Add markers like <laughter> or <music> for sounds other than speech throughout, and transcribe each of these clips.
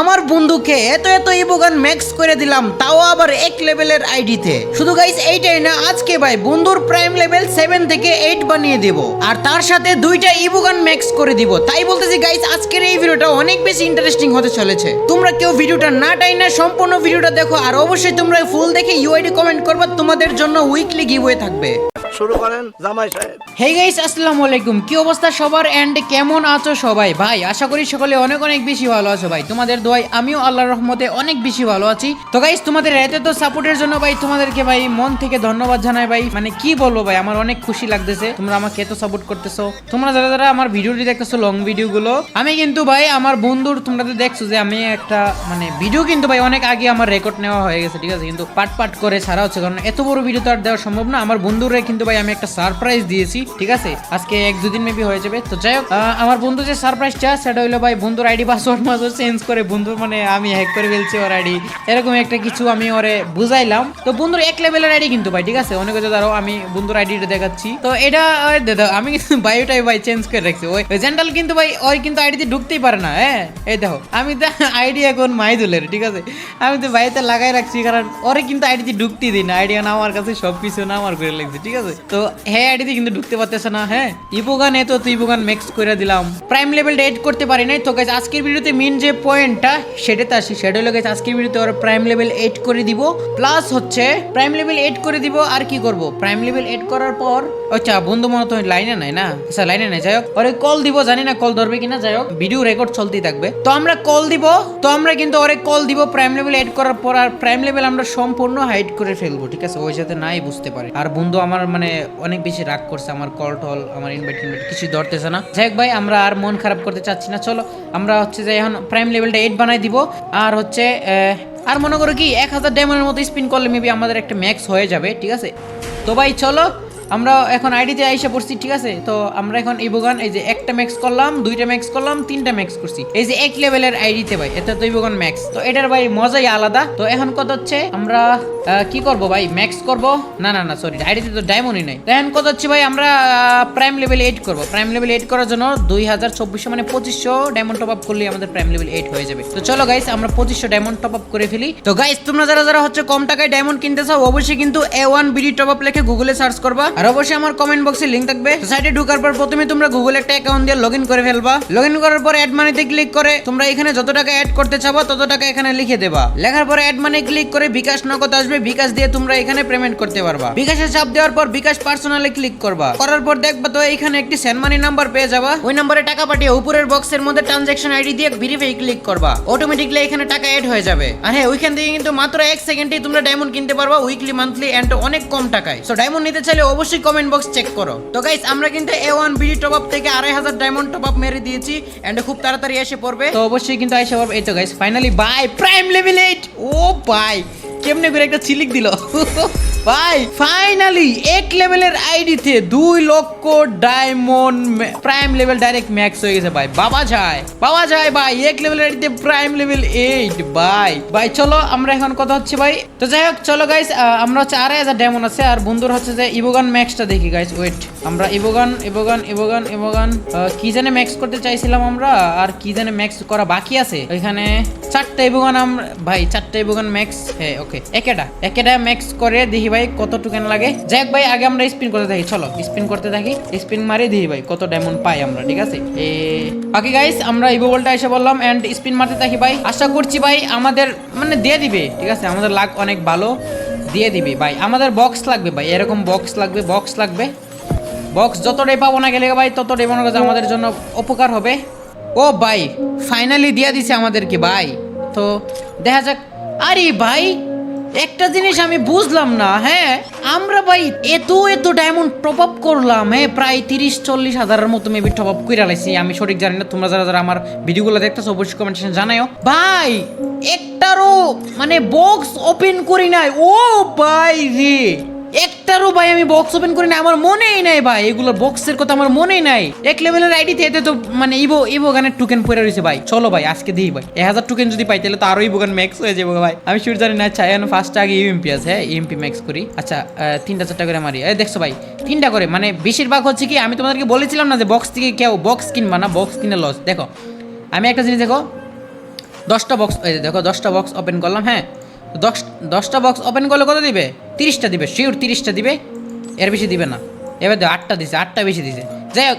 আমার বন্ধুকে এত এত ইবোগান ম্যাক্স করে দিলাম, তাও আবার এক লেভেলের আইডিতে শুধু গাইস এইটাই না, আজকে ভাই বন্ধুর প্রাইম লেভেল সেভেন থেকে এইট বানিয়ে দেব। আর তার সাথে দুইটা ইবোগান ম্যাক্স করে দিব। তাই বলতেছি গাইস আজকের এই ভিডিওটা অনেক বেশি ইন্টারেস্টিং হতে চলেছে। তোমরা কেউ ভিডিওটা না টাই না সম্পূর্ণ ভিডিওটা দেখো, আর অবশ্যই তোমরা ফুল দেখে ইউআইডি কমেন্ট করবা, তোমাদের জন্য উইকলি গিভওয়ে থাকবে। শুরু করেন জামাই সাহেব। গাইস আসসালামু আলাইকুম। কি অবস্থা সবার? এন্ড কেমন আছো সবাই? ভাই, আশা করি সকলে অনেক অনেক বেশি ভালো আছো ভাই। তোমাদের আমিও আল্লাহর রহমতে অনেক বেশি ভালো আছি। তো গাইস তোমাদের এত তো সাপোর্টের জন্য ভাই, তোমাদেরকে ভাই মন থেকে ধন্যবাদ জানাই ভাই। মানে কি বলব ভাই, আমার অনেক খুশি লাগতেছে। তোমরা আমাকে এত সাপোর্ট করতেছো। তোমরা যারা যারা আমার ভিডিওটি দেখতেছো লং ভিডিও গুলো, আমি কিন্তু ভাই, আমার বন্ধুর তোমরা তো দেখছ যে আমি একটা মানে ভিডিও কিন্তু ভাই অনেক আগে আমার রেকর্ড নেওয়া হয়ে গেছে, ঠিক আছে? কিন্তু পাট পাট করে ছাড়া হচ্ছে। কারণ এত বড় ভিডিও তো আর দেওয়া সম্ভব না। আমার বন্ধুরে কিন্তু ভাই আমি একটা সারপ্রাইজ দিয়েছি ঠিক আছে? আজকে এক দুদিন মেবি হয়ে যাবে। তো যাই হোক আমার বন্ধু যে সারপ্রাইজটা সেটা হইল ভাই বন্ধুর আইডি পাসওয়ার্ড মাসওয়ার্ড চেঞ্জ করে বন্ধুর মানে আমি হ্যাক করে ফেলছি ওর আইডি এরকম একটা কিছু আমি ওরে বুঝাইলাম। তো বন্ধুর এক লেভেলের আইডি কিন্তু ভাই ঠিক আছে? অনেক কিছু ধরো আমি বন্ধুর আইডিটা দেখাচ্ছি। তো এটা ওই দে দাও, আমি কিন্তু <laughs> বায়োটাই ভাই চেঞ্জ করে রাখছি। ওই জেন্টাল কিন্তু ভাই ওই কিন্তু আইডিতে ঢুকতেই পারে না হ্যাঁ? এই দেখো আমি তো <laughs> আইডি এখন মাই মাইদুলের ঠিক আছে? আমি তো বাড়িতে লাগাই রাখছি কারণ ওরে কিন্তু আইডিতে ঢুকতেই দিই না। আইডিয়া না আমার কাছে সব কিছু না আমার করে লাগছে ঠিক আছে? তো হ্যাঁ আইডিতে কিন্তু ঢুকতে পারতেছে না হ্যাঁ? ইবোগান এত তো ইবোগান মিক্স করে দিলাম। প্রাইম লেভেলটা এড করতে পারি নাই, তো গাইজ আজকের ভিডিওতে মেন যে পয়েন্টটা সেটাতে আসি। সেটা হলো গাইজ আজকের ভিডিওতে ওরা প্রাইম লেভেল এড করে দিব। প্লাস হচ্ছে প্রাইম লেভেল এড করে দিব, আর কি করব? প্রাইম লেভেল এড করার পর আচ্ছা বন্ধু মনে তো লাইনে নাই না? আচ্ছা লাইনে নাই, যাই হোক। ওরে কল দিব, জানি না কল ধরবে কিনা, যাই হোক। ভিডিও রেকর্ড চলতেই থাকবে। তো আমরা কল দিব, তো আমরা কিন্তু ওরে কল দিব প্রাইম লেভেল এড করার পর আর প্রাইম লেভেল আমরা সম্পূর্ণ হাইড করে ফেলব, ঠিক আছে? ওই সাথে নাই বুঝতে পারে। আর বন্ধু আমার মানে অনেক বেশি রাগ করছে, আমার কল টল, আমার ইনভাইট ইনভাইট কিছু ধরতেছে না। যাই হোক ভাই, আমরা আর মন খারাপ করতে চাচ্ছি না, চলো। আমরা হচ্ছে যে এখন প্রাইম লেভেলটা এইট বানাই দিব। আর হচ্ছে আর মনে করো কি, এক হাজার ডায়মন্ডের মতো স্পিন করলে মেবি আমাদের একটা ম্যাক্স হয়ে যাবে, ঠিক আছে? তো ভাই, চলো। আমরা এখন আইডিতে আইসা পড়ছি, ঠিক আছে? তো আমরা এখন ইবোগান এই যে একটা ম্যাক্স করলাম, দুইটা ম্যাক্স করলাম, তিনটা ম্যাক্স করছি। এই যে এক লেভেলের আইডিতে ভাই, এটা তো ইবোগান ম্যাক্স তো এটার ভাই মজাই আলাদা। তো এখন কত হচ্ছে, আমরা কি করব ভাই? ম্যাক্স করব? না না না সরি আইডিতে তো ডায়মন্ডই নাই। তো এখন কত হচ্ছে ভাই, আমরা প্রাইম লেভেল এইট করব। প্রাইম লেভেল এইট করার জন্য দুই হাজার চব্বিশশো মানে পঁচিশশো ডায়মন্ড টপ আপ করলে আমাদের প্রাইম লেভেল এইট হয়ে যাবে। তো চলো গাইস আমরা পঁচিশশো ডায়মন্ড টপ আপ করে ফেলি। তো গাইস তোমরা যারা যারা হচ্ছে কম টাকায় ডায়মন্ড কিনতে চাও, অবশ্যই কিন্তু A one BD top up লিখে গুগলে সার্চ করবা। আর অবশ্যই আমার কমেন্ট বক্সে লিংক থাকবে। সাইটে ঢোকার পর প্রথমে তোমরা গুগল একটা অ্যাকাউন্ট দিয়ে লগ করে ফেলবা। লগ করার পর অ্যাড মানিতে ক্লিক করে তোমরা এখানে যত টাকা অ্যাড করতে চাও তত টাকা এখানে লিখে দেবা। লেখার পরে অ্যাড মানি ক্লিক করে বিকাশ নগদ আসবে, বিকাশ দিয়ে তোমরা এখানে পেমেন্ট করতে পারবা। বিকাশে চাপ দেওয়ার পর বিকাশ পার্সোনালে ক্লিক করবা। করার পর দেখবা তো এখানে একটি সেন্ড মানি নাম্বার পেয়ে যাবা। ওই নম্বরে টাকা পাঠিয়ে উপরের বক্সের মধ্যে ট্রানজাকশন আইডি দিয়ে ভেরিফাই ক্লিক করবা। অটোমেটিকলি এখানে টাকা অ্যাড হয়ে যাবে। আর হ্যাঁ ওইখান থেকে কিন্তু মাত্র এক সেকেন্ডেই তোমরা ডায়মন্ড কিনতে পারবা উইকলি মান্থলি এন্ড অনেক কম টাকায়। সো ডায়মন্ড নিতে চাইলে অবশ্যই কমেন্ট বক্স চেক করো। তো গাইস আমরা কিন্তু A one BD top up থেকে আড়াই হাজার ডায়মন্ড টপ আপ মেরে দিয়েছি এন্ড খুব তাড়াতাড়ি এসে পড়বে। তো অবশ্যই কিন্তু এসে পড়বে। এই তো guys finally buy prime level eight ও বাই কেমনে করে একটা চিলিক দিল? <laughs> ভাই ফাইনালি এক লেভেলের আইডিতে দুই লক্ষ diamond prime level direct max হয়ে গেছে ভাই। বাবা যায় বাবা যায় ভাই, এক লেভেলের আইডিতে প্রাইম লেভেল এইট ভাই। ভাই, চলো, আমরা এখন কথা হচ্ছে ভাই, তো যাই হোক, চলো গাইস আমরা হচ্ছে আড়াই হাজার ডায়মন্ড আছে, আর বন্ধুর হচ্ছে যে ইবোগান ম্যাক্সটা দেখি গাইস ওয়েট আমরা ইবোগান ইবোগান ইবোগান ইবোগান কি জানে ম্যাক্স করতে চাইছিলাম আমরা, আর কি জানে ম্যাক্স করা বাকি আছে? ওইখানে চারটা ইবোগান আমরা ভাই, চারটা ইবোগান ম্যাক্স হ্যাঁ ওকে একেটা একেটা ম্যাক্স করে দেখি ভাই কত টোকেন লাগে। যাই হোক ভাই, আগে আমরা স্পিন করতে থাকি, চলো। স্পিন করতে থাকি স্পিন মারি দেখি ভাই কত ডায়মন্ড পাই আমরা, ঠিক আছে? এ, বাকি গাইস আমরা ইভো বলটা এসে বললাম এন্ড স্পিন মারতে থাকি ভাই। আশা করছি ভাই আমাদের মানে দিয়ে দিবে, ঠিক আছে? আমাদের লাগ অনেক ভালো, দিয়ে দিবে ভাই। আমাদের বক্স লাগবে ভাই, এরকম বক্স লাগবে বক্স লাগবে। বক্স যতটাই পাবো না গেলে ভাই, ততটাই মনে করছে আমাদের জন্য উপকার হবে। ও ভাই ফাইনালি দিয়া দিছে আমাদেরকে ভাই। তো দেখা যাক। আরে ভাই, একটা জিনিস আমি বুঝলাম না হ্যাঁ? আমরা ভাই এত এত ডায়মন্ড টপ আপ করলাম হ্যাঁ? প্রায় তিরিশ, চল্লিশ হাজারের মতো মেবি টপ আপ করে লাইছি। আমি সঠিক জানি না, তোমরা যারা যারা আমার ভিডিওগুলো দেখতেছো, অবশ্যই কমেন্ট সেকশনে জানাও ভাই, একটারও মানে বক্স ওপেন করি নাই। ও ভাই রে! একটারও ভাই আমি বক্স ওপেন করি না আমার মনেই নাই ভাই। এগুলো বক্সের কথা আমার মনেই নাই। এক লেভেলের আইডিতে এতে তো মানে ইবো ইভো গানের টুকেন পড়ে রয়েছে ভাই। চলো ভাই, আজকে দিই ভাই। এক হাজার টুকেন যদি পাই, তাহলে তো আরও ইভো গান ম্যাক্স হয়ে যাব ভাই। আমি শিওর জানি না চাই এখন ফার্স্ট আগে ইউএমপি আছে হ্যাঁ ইউএমপি ম্যাক্স করি। আচ্ছা তিনটা চারটা করে মারি। এই দেখছ ভাই, তিনটা করে। মানে বেশিরভাগ হচ্ছে কি, আমি তোমাদেরকে বলেছিলাম না যে বক্স থেকে কেউ বক্স কিনবা না বক্স কিনে লস দেখো, আমি একটা জিনিস দেখো, দশটা বক্স দেখো, দশটা বক্স ওপেন করলাম হ্যাঁ। দশ, দশটা বক্স ওপেন করলে কত দিবে? তিরিশটা দিবে। শিওর তিরিশটা দিবে। এর বেশি দিবে না। এবার দেখো, আটটা দিছে, আটটা বেশি দিছে। যাই হোক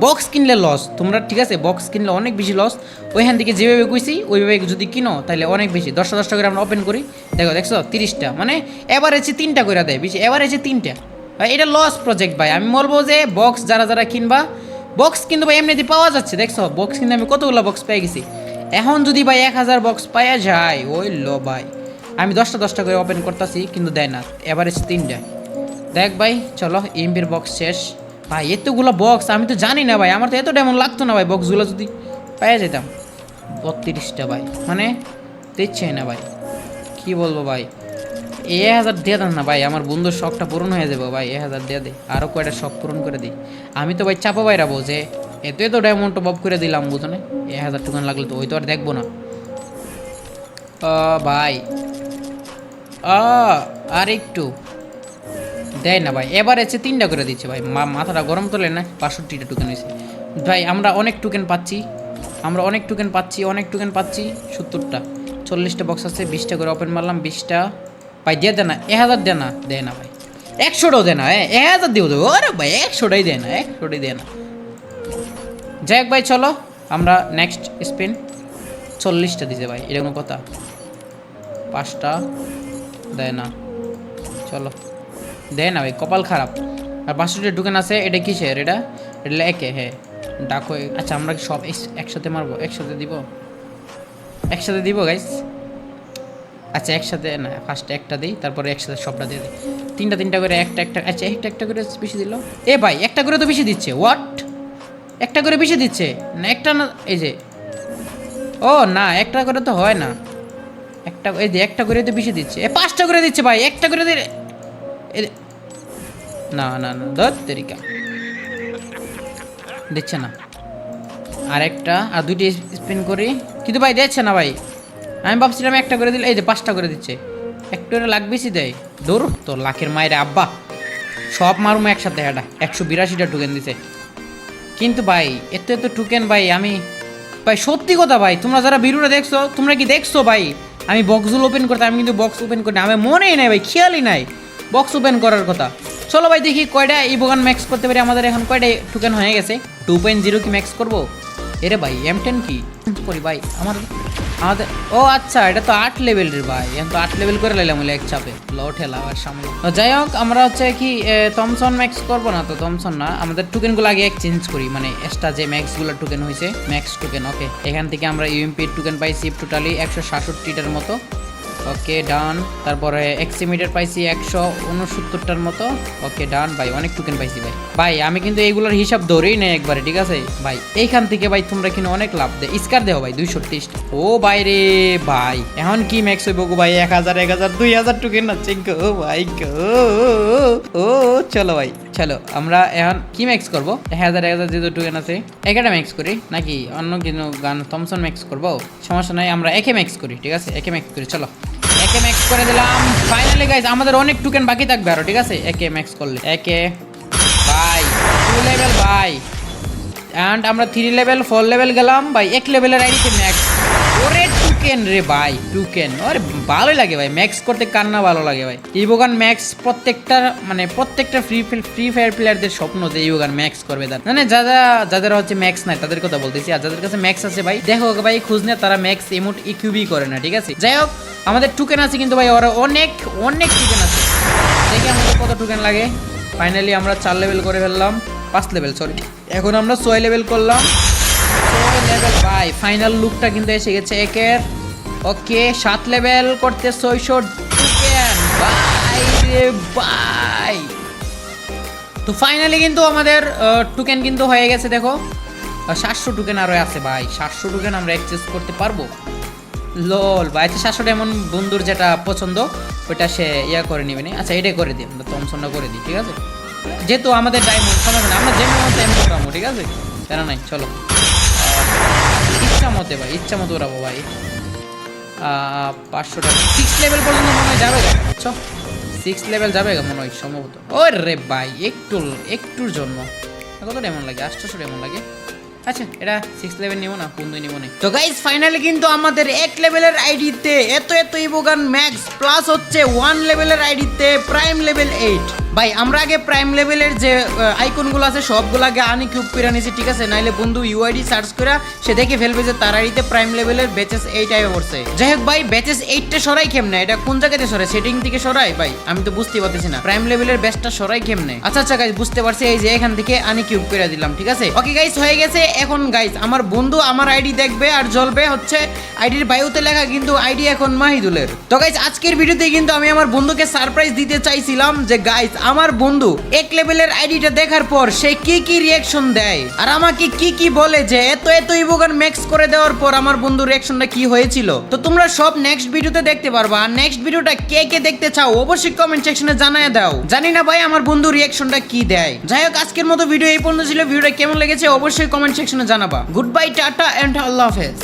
বক্স কিনলে লস তোমরা ঠিক আছে বক্স কিনলে অনেক বেশি লস ওইখান থেকে যেভাবে কইছি, ওইভাবে যদি কিনো, তাহলে অনেক বেশি। দশটা দশটা করে আমরা ওপেন করি। দেখো, দেখছ? তিরিশটা। মানে এভারেজে তিনটা করে দেয়। বেশি এভারেজে তিনটা। ভাই, এটা লস প্রজেক্ট ভাই। আমি বলব যে বক্স যারা যারা কিনবা বক্স কিন্তু ভাই এমনিতে পাওয়া যাচ্ছে। দেখছ? বক্স কিন্তু আমি কতগুলো বক্স পেয়ে গেছি। এখন যদি ভাই এক হাজার বক্স পাওয়া যায়, ওই লো ভাই। আমি দশটা দশটা করে ওপেন করতেছি, কিন্তু দেয় না। এভারেজ তিনটা। দেখ ভাই, চলো এমবির বক্স শেষ। ভাই, এতগুলো বক্স আমি তো জানি না ভাই, আমার তো এত এমন লাগতো না ভাই বক্সগুলো যদি পেয়ে যেতাম। বত্রিশটা ভাই মানে দিচ্ছে না ভাই। কি বলব ভাই? এ হাজার দিয়ে দেন না ভাই, আমার বন্ধুর শখটা পূরণ হয়ে যাব ভাই, এ হাজার দিয়ে দে। আরও কয়টা শখ পূরণ করে দিই। আমি তো ভাই চাপা বাইরাবো যে, এত এত ডায়মন্ড বব করে দিলাম বুঝনে এ হাজার টুকান লাগলে তো ওই তো আর দেখব না। ভাই আর একটু দেয় না ভাই, এবার এসে তিনটা করে দিচ্ছে ভাই। মাথাটা গরম তোলে না, বাষট্টিটা টোকেন হয়েছে। ভাই, আমরা অনেক টোকেন পাচ্ছি, আমরা অনেক টোকেন পাচ্ছি, অনেক টোকেন পাচ্ছি, সত্তরটা। চল্লিশটা বক্স আছে, বিশটা করে ওপেন মারলাম, বিশটা। ভাই, দিয়ে দেয় না এ হাজার দেয় না দেয় না ভাই। একশোটাও দেয় না, এ হাজার দিও দেবো। আরে ভাই, একশোটাই দেয় না, একশোটাই দেয় না। যাই হোক ভাই, চলো, আমরা নেক্সট স্পিন চল্লিশটা দিছে ভাই এরকম কথা। পাঁচটা। দেয় না। চলো। দেয় না ভাই, কপাল খারাপ। আর বাষট্টি টোকেন আছে, এটা কিসের? এটা? এটা একে হ্যাঁ। ডাকো আচ্ছা আমরা কি সব একসাথে মারবো? একসাথে দিব? একসাথে দিব গাইস আচ্ছা একসাথে না ফার্স্টে একটা দিই, তারপরে একসাথে সবটা দিয়ে দিই। তিনটা তিনটা করে, একটা একটা আচ্ছা একটা একটা করে বেশি দিল? এ ভাই, একটা করে তো বেশি দিচ্ছে। হোয়াট একটা করে বেশি দিচ্ছে? না, একটা না এই যে। ও, না, একটা করে তো হয় না। একটা, এই যে একটা করে তো বেশি দিচ্ছে। এ, পাঁচটা করে দিচ্ছে ভাই, একটা করে দিলে না না না, ধর তেরিকা। দিচ্ছে না। আর একটা আর দুইটি স্পিন করি। কিন্তু ভাই দিচ্ছে না ভাই। আমি ভাবছিলাম একটা করে দিলে এই যে পাঁচটা করে দিচ্ছে। একটা করে লাখ বেশি দেয়। দৌড় তো, লাখের মায়ের আব্বা। সব মারুম একসাথে এটা একশো বিরাশিটা টোকেন দিছে। কিন্তু ভাই, এত এত টোকেন ভাই, আমি ভাই সত্যি কথা ভাই, তোমরা যারা ভিডিওটা দেখছ, তোমরা কি দেখছ ভাই? আমি বক্সগুলো ওপেন করতে আমি কিন্তু বক্স ওপেন করি। আমার মনেই নাই ভাই, খেয়ালই নাই। বক্স ওপেন করার কথা। চলো ভাই, দেখি কয়টা এই বোগান ম্যাক্স করতে পারি। আমাদের এখন কয়টা টুকেন হয়ে গেছে? টু পয়েন্ট জিরো কি ম্যাক্স করব? এরে ভাই এম টেন কি করি ভাই? আমার আমাদের ও আচ্ছা এটা তো আট লেভেলের ভাই। এখন তো আট লেভেল করে লাইলাম এক চাপে। লট হেলা আর সামনে। যাই হোক, আমরা হচ্ছে কি থমসন ম্যাক্স করব না তো? থমসন না, আমাদের টোকেনগুলো আগে এক্সচেঞ্জ করি। মানে এক্সট্রা যে ম্যাক্সগুলো টোকেন হয়েছে ম্যাক্স টোকেন ওকে এখান থেকে আমরা ইউএমপি টোকেন পাইছি টোটালি একশো সাতষট্টিটার মতো। ওকে ডান তারপরে এক্সিমিটার পাইছি একশো উনসত্তরটার মতো। ওকে ডান ভাই, অনেক টোকেন পাইছি ভাই। ভাই, আমি কিন্তু এইগুলোর হিসাব ধরেই নেই একবারে, ঠিক আছে? ভাই, এইখান থেকে ভাই, তোমরা কিন্তু অনেক লাভ দেয় স্কার দেও ভাই, দুইশো তিরিশটা ও ভাই রে, ভাই। এখন কি ম্যাক্স হইব গো ভাই? এক হাজার এক হাজার, দুই হাজার টোকেন আছে গো ভাই গো। ও, চলো ভাই, চলো। আমরা এখন কি ম্যাক্স করব? এক হাজার এক হাজার যেহেতু টোকেন আছে, একটা ম্যাক্স করি? নাকি অন্য কোনো গান থমসন ম্যাক্স করব? সমস্যা নাই, আমরা একে ম্যাক্স করি, ঠিক আছে? একে ম্যাক্স করি, চলো। একে ম্যাক্স করে দিলাম। ফাইনালি গাইজ আমাদের অনেক টোকেন বাকি থাকবে আরও, ঠিক আছে? একে ম্যাক্স করলে। একে buy two level buy and আমরা থ্রি লেভেল ফোর লেভেল গেলাম। ভাই, এক লেভেলের আইডিতে ম্যাক্স ওরে টুকেন রে ভাই টুকেন ওরে ভালোই লাগে ভাই ম্যাক্স করতে কার না ভালো লাগে ভাই। ইবোগান ম্যাক্স প্রত্যেকটা মানে প্রত্যেকটা ফ্রি ফ্রি ফায়ার প্লেয়ারদের স্বপ্ন যে ইবোগান ম্যাক্স করবে তার। মানে যারা যাদের হচ্ছে ম্যাক্স নাই, তাদের কথা বলতেছি। আর যাদের কাছে ম্যাক্স আছে ভাই, দেখো ভাই, খুঁজ নিয়ে তারা ম্যাক্স এমোট ইকিউবি করে না, ঠিক আছে? যাই হোক আমাদের টুকেন আছে কিন্তু ভাই, ওরা অনেক অনেক টুকেন আছে। দেখি আমাদের কত টুকেন লাগে। ফাইনালি আমরা চার লেভেল করে ফেললাম। পাঁচ লেভেল সরি এখন আমরা ছয় লেভেল করলাম। ছয় লেভেল ভাই ফাইনাল লুকটা কিন্তু এসে গেছে একের। ওকে সাত লেভেল করতে ছয়শো টুকেন রে ভাই। তো ফাইনালি কিন্তু আমাদের টুকেন কিন্তু হয়ে গেছে, দেখো। সাতশো টুকেন আরও আছে, ভাই। সাতশো টুকেন আমরা এক্সচেঞ্জ করতে পারব। লল আচ্ছা সাতশোটা এমন বন্ধুর যেটা পছন্দ, ওইটা সে ইয়া করে নেবে না। আচ্ছা এটাই করে দিই, আমরা থমসনটা করে দিই, ঠিক আছে? যেহেতু আমাদের ডায়মন্ড সমস্যা না, আমরা যেমন মতো এমন পাবো, ঠিক আছে? কেন নাই, চলো। ইচ্ছা মতে, ভাই, ইচ্ছা মতো উড়াবো ভাই। পাঁচশো টাকা। সিক্স লেভেল পর্যন্ত মনে হয় যাবে বুঝছ? সিক্স লেভেল যাবে মনে হয় সম্ভবত। ও রে ভাই, একটু, একটুর জন্য। কত এমন লাগে? আটশোশো এমন লাগে? আচ্ছা এটা সিক্স লেভেল নিবো না বন্ধুই নিবো না তো গাইস ফাইনালি কিন্তু আমাদের এক লেভেলের আইডিতে এত এত ইবোগান ম্যাক্স প্লাস হচ্ছে ওয়ান লেভেলের আইডিতে প্রাইম লেভেল এইট ভাই, আমরা আগে প্রাইম লেভেলের যে আইকনগুলো আছে, সবগুলো আগে আনি কিউব করে নিয়েছি ঠিক আছে? নাইলে বন্ধু ইউআইডি সার্চ করে সে দেখে ফেলবে যে তার আইডিতে প্রাইম লেভেলের বেচেস এইট আই পড়ছে। যাই হোক ভাই বেচেস এইটটা সরাই কেমনে? এটা কোন জায়গাতে সরাই সেটিং থেকে সরাই ভাই, আমি তো বুঝতে পারতেছি না। প্রাইম লেভেলের বেস্টটা সরাই কেমনে? আচ্ছা আচ্ছা গাইস বুঝতে পারছি, এই যে এখান থেকে আনি কিউব করে দিলাম, ঠিক আছে? ওকে গাইস হয়ে গেছে। এখন গাইস আমার বন্ধু আমার আইডি দেখবে আর জ্বলবে হচ্ছে আইডির বায়ুতে লেখা কিন্তু আইডি এখন মাহিদুলের। তো গাইস আজকের ভিডিওতে কিন্তু আমি আমার বন্ধুকে সারপ্রাইজ দিতে চাইছিলাম যে গাইস আমার বন্ধু, এক লেভেলের আইডিটা দেখার পর সে কি কি রিয়াকশন দেয়? আর আমাকে কি কি বলে যে এত এত ইবোগান ম্যাক্স করে দেওয়ার পর আমার বন্ধুর রিয়াকশনটা কি হয়েছিল? তো তোমরা সব নেক্সট ভিডিওতে দেখতে পারবা। আর নেক্সট ভিডিওটা কে কে দেখতে চাও অবশ্যই কমেন্ট সেকশনে জানায় দাও। জানি না ভাই আমার বন্ধু রিয়াকশনটা কি দেয়। যাই হোক, আজকের মতো ভিডিও এই পর্যন্ত ছিল। ভিডিওটা কেমন লেগেছে অবশ্যই কমেন্ট সেকশনে জানাবা। গুড বাই টাটা এন্ড আল্লাহ হাফেজ